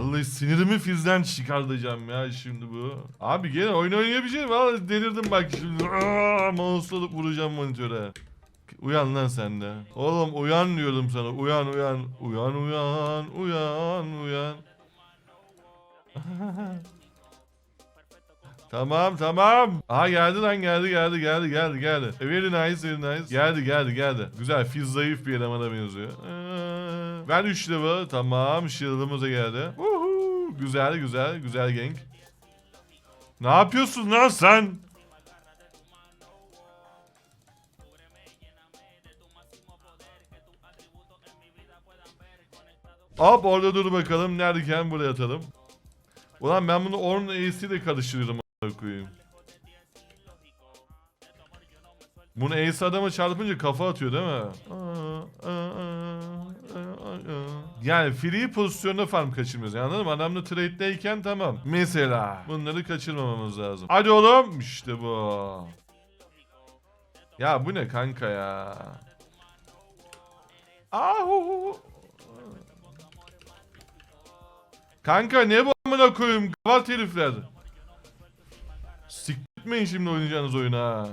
Vallahi sinirimi fizden çıkartacağım ya şimdi bu. Abi gene oyun oynayabileceğim. Vallahi delirdim bak şimdi. Aa, mouse alıp vuracağım monitöre. Uyan lan sen de. Oğlum uyan diyorum sana. Uyan uyan. Uyan uyan. Uyan uyan. tamam tamam. Aha geldi lan geldi geldi geldi geldi geldi. E, Very nice very nice. Geldi geldi geldi. Güzel fiz zayıf bir elemana benziyor. Ee, ben 3 level. Tamam shield'ımıza geldi. Güzel güzel güzel gank. Ne yapıyorsun lan sen? Hop orada dur bakalım. Neredeyken buraya atalım. Ulan ben bunu Orn Ace ile karıştırıyorum koyayım. Bunu Ace adama çarpınca kafa atıyor değil mi? Yani free pozisyonda farm kaçırmıyoruz. Yani anladın mı? Adamla trade'deyken tamam. Mesela bunları kaçırmamamız lazım. Hadi oğlum. İşte bu. Ya bu ne kanka ya? Ahu. Kanka ne bu amına koyayım gavat herifler. Sikmeyin şimdi oynayacağınız oyunu ha.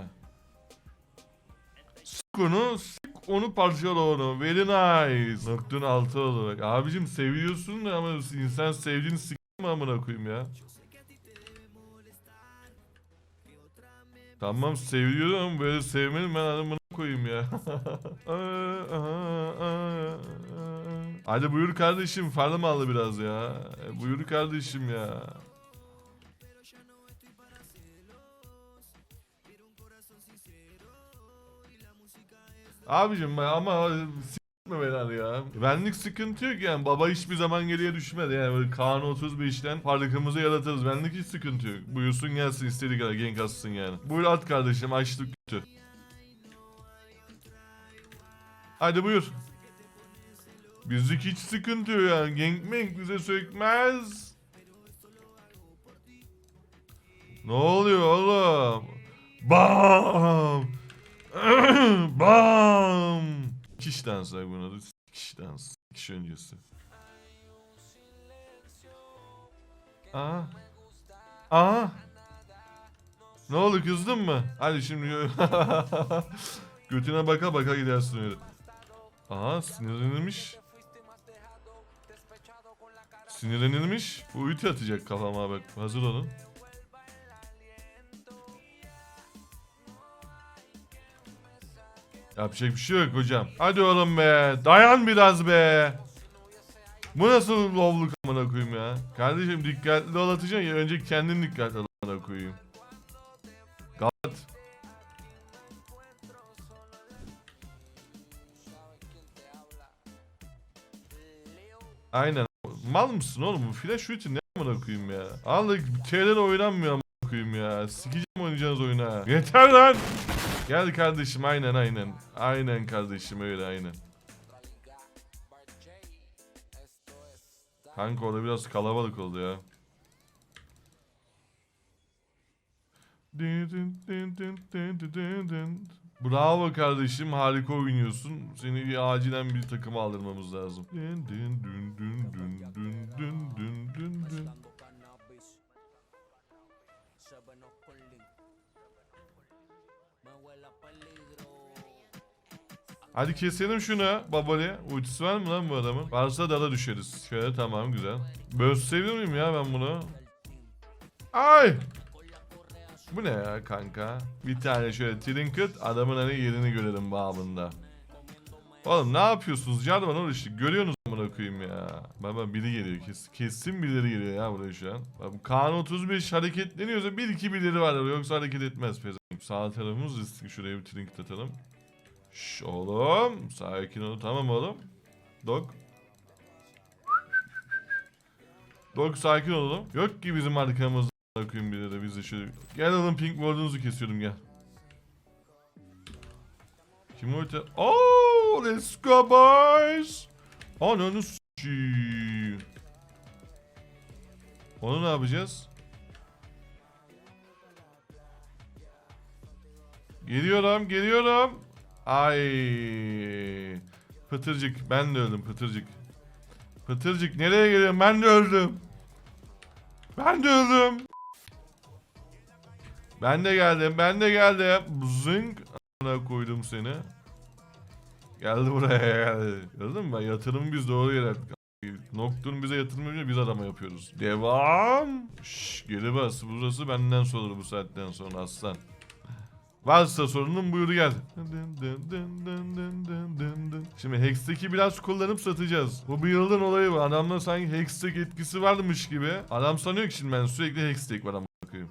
Sik onu, sik onu parçala onu. Very nice. Nocturne 6 olarak. Abicim seviyorsun da ama insan sevdiğini sik mi amına koyayım ya. Tamam seviyorum ama böyle sevmenin ben adamına koyayım ya. Hadi buyur kardeşim farm aldı biraz ya. E, Buyur kardeşim ya. Abicim ama s**me beyler ya. Benlik sıkıntı yok yani. Baba hiçbir zaman geriye düşmedi. Yani böyle Kaan 35'ten farkımızı yaratırız. Benlik hiç sıkıntı yok. Buyursun gelsin istediği kadar gank atsın yani. Buyur at kardeşim açlık kötü. Hadi buyur. Bizlik hiç sıkıntı yok yani. Gankmank bize sökmez. Ne oluyor oğlum? Bam! Bam! Kiş dansı bunun adı. Kiş dansı. Kiş öncesi. Aa. Aa. Ne oldu kızdın mı? Hadi şimdi götüne baka baka gidersin öyle. Aha sinirlenilmiş. Sinirlenilmiş. Bu ulti atacak kafama bak. Hazır olun. Yapacak bir şey yok hocam. Hadi oğlum be. Dayan biraz be. Bu nasıl lovluk amına koyayım ya? Kardeşim dikkatli ol ya önce kendin dikkatli ol amına koyayım. Gat. Aynen. Mal mısın oğlum? Bu flash ulti ne amına koyayım ya? Al TL'de oynanmıyor amına koyayım ya. Sikeceğim oynayacağınız oyuna. Yeter lan. Gel kardeşim aynen aynen. Aynen kardeşim öyle aynen. Kanka orada biraz kalabalık oldu ya. Bravo kardeşim harika oynuyorsun. Seni bir acilen bir takıma aldırmamız lazım. Dın dın dın dın dın dın dın dın dın Hadi keselim şunu babali. Ultisi var mı lan bu adamın? Varsa dala düşeriz. Şöyle tamam güzel. Böz seviyor ya ben bunu? Ay! Bu ne ya kanka? Bir tane şöyle trinket adamın hani yerini görelim babında. Oğlum ne yapıyorsunuz? Jarvan orada işte görüyorsunuz amına koyayım ya. Baba biri geliyor kes, kesin birileri geliyor ya buraya şu an. Bak Kaan 35 hareketleniyorsa bir iki birileri var yoksa hareket etmez pezevenk. Sağ tarafımız riskli şuraya bir trinket atalım. Şş oğlum sakin ol tamam oğlum. Dog. Dog sakin ol oğlum. Yok ki bizim arkamızda bakayım bir de biz de şöyle. Gel oğlum pink ward'unuzu kesiyorum gel. Kim orta? Oh let's go boys. Ananı s**eyim. Onu ne yapacağız? Geliyorum, geliyorum. Ay. Pıtırcık. Ben de öldüm pıtırcık. Pıtırcık nereye geliyorsun? Ben de öldüm. Ben de öldüm. Ben de geldim. Ben de geldim. Zınk. Ana koydum seni. Geldi buraya geldi. Gördün mü? Yatırımı biz doğru yere. Nocturne bize yatırım yapıyor, biz arama yapıyoruz. Devam. Şş, geri bas. Burası benden sorulur bu saatten sonra aslan. Varsa sorunun buyur gel. Şimdi Hextech'i biraz kullanıp satacağız. Bu bir yılın olayı bu. Adamda sanki Hextech etkisi varmış gibi. Adam sanıyor ki şimdi ben sürekli Hextech var ama bakayım.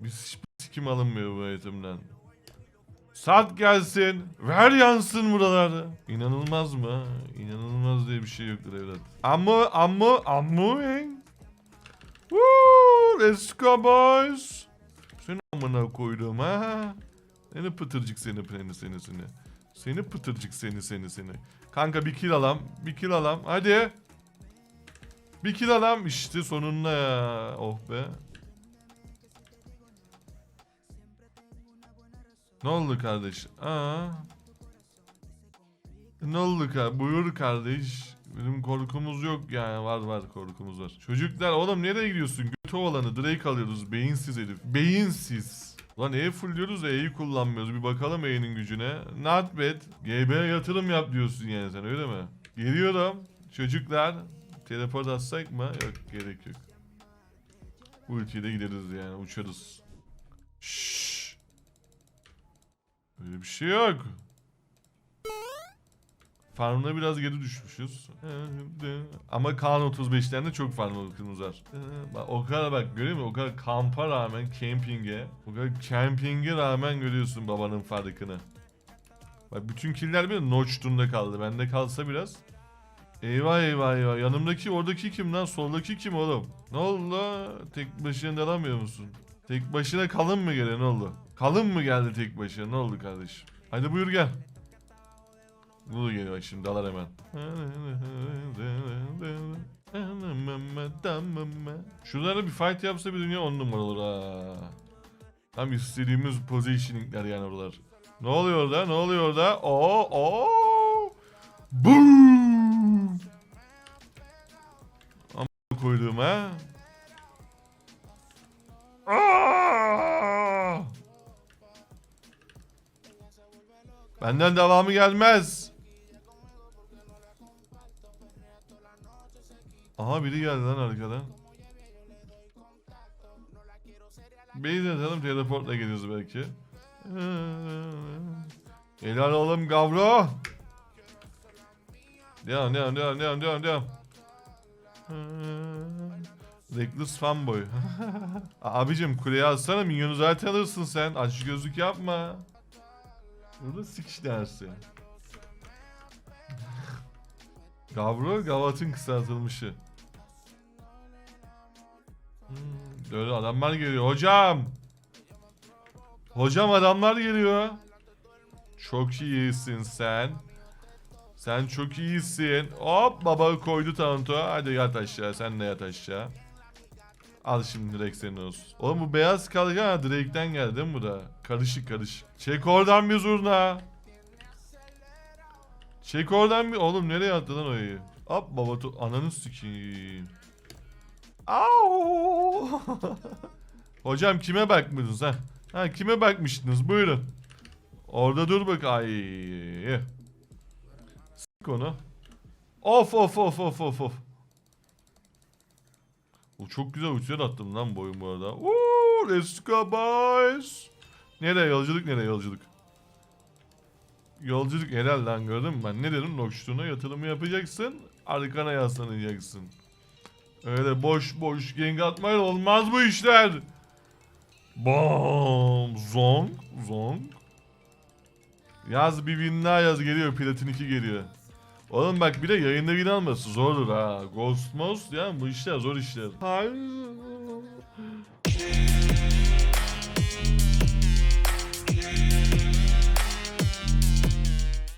Biz hiçbir sikim alınmıyor bu eğitimden. Sat gelsin. Ver yansın buralarda. İnanılmaz mı? İnanılmaz diye bir şey yoktur evlat. Amma amma amma Woo, let's go boys. Seni amına koydum ha. Seni pıtırcık seni seni seni seni. Seni pıtırcık seni seni seni. Kanka bir kill alam. Bir kill alam. Hadi. Bir kill alam. İşte sonunda ya. Oh be. Ne oldu kardeş? Aa. Ne oldu ka? Buyur kardeş. Benim korkumuz yok yani var var korkumuz var. Çocuklar oğlum nereye gidiyorsun? Olanı Drake alıyoruz beyinsiz herif. Beyinsiz. Lan E fullüyoruz E'yi kullanmıyoruz. Bir bakalım E'nin gücüne. Not bad. GB'ye yatırım yap diyorsun yani sen öyle mi? Geliyorum. Çocuklar. Teleport atsak mı? Yok gerek yok. Ülkede gideriz yani uçarız. Şşş. Öyle bir şey yok. Farmına biraz geri düşmüşüz. Ama Kaan 35'lerinde çok farmımız var. Bak o kadar bak görüyor musun? O kadar kampa rağmen camping'e, o kadar camping'e rağmen görüyorsun babanın farkını. Bak bütün killer bir Notch'tunda kaldı. Bende kalsa biraz. Eyvah eyvah eyvah. Yanımdaki oradaki kim lan? Soldaki kim oğlum? Ne oldu? Tek başına dalamıyor musun? Tek başına kalın mı ne oldu? Kalın mı geldi tek başına ne oldu kardeşim? Hadi buyur gel. Bu geliyor şimdi dalar hemen. Şunlara bir fight yapsa bir dünya on numara olur ha. Tam istediğimiz positioningler yani oralar. Ne oluyor orada? Ne oluyor orada? Oo, oo. Boom! Ama koyduğum ha. Aa! Benden devamı gelmez. Biri geldi lan arkadan. Beni de atalım teleportla geliyoruz belki. Helal oğlum gavro. Devam devam devam devam devam devam. Reckless fanboy. Abicim kuleye alsana minyonu zaten alırsın sen. Aç gözlük yapma. Burada sikiş dersi. Gavro Gavat'ın kısaltılmışı. Böyle adamlar geliyor. Hocam. Hocam adamlar geliyor. Çok iyisin sen. Sen çok iyisin. Hop baba koydu tanto. Hadi yat aşağı. Sen de yat aşağı. Al şimdi direkt senin olsun. Oğlum bu beyaz kalkan ha Drake'den geldi değil mi bu da? Karışık karışık. Çek oradan bir zurna. Çek oradan bir... Oğlum nereye attı lan o iyi? Hop baba tu... Ananı sikeyim. Hocam kime bakmışsınız ha? Ha kime bakmıştınız? Buyurun. Orada dur bak. Ay. Sık onu. Of of of of of of. O çok güzel uçuyor attım lan boyun bu arada. Woo, let's go boys. Nereye yolculuk nereye yolculuk? Yolculuk helal lan gördün mü ben ne dedim Nokştuğuna yatırımı yapacaksın arkana yaslanacaksın. Öyle boş boş gang atmayla olmaz bu işler. Bom zong zong. Yaz bir win yaz geliyor platin 2 geliyor. Oğlum bak bir de yayında win alması zordur ha. Ghost most ya bu işler zor işler. Hayır.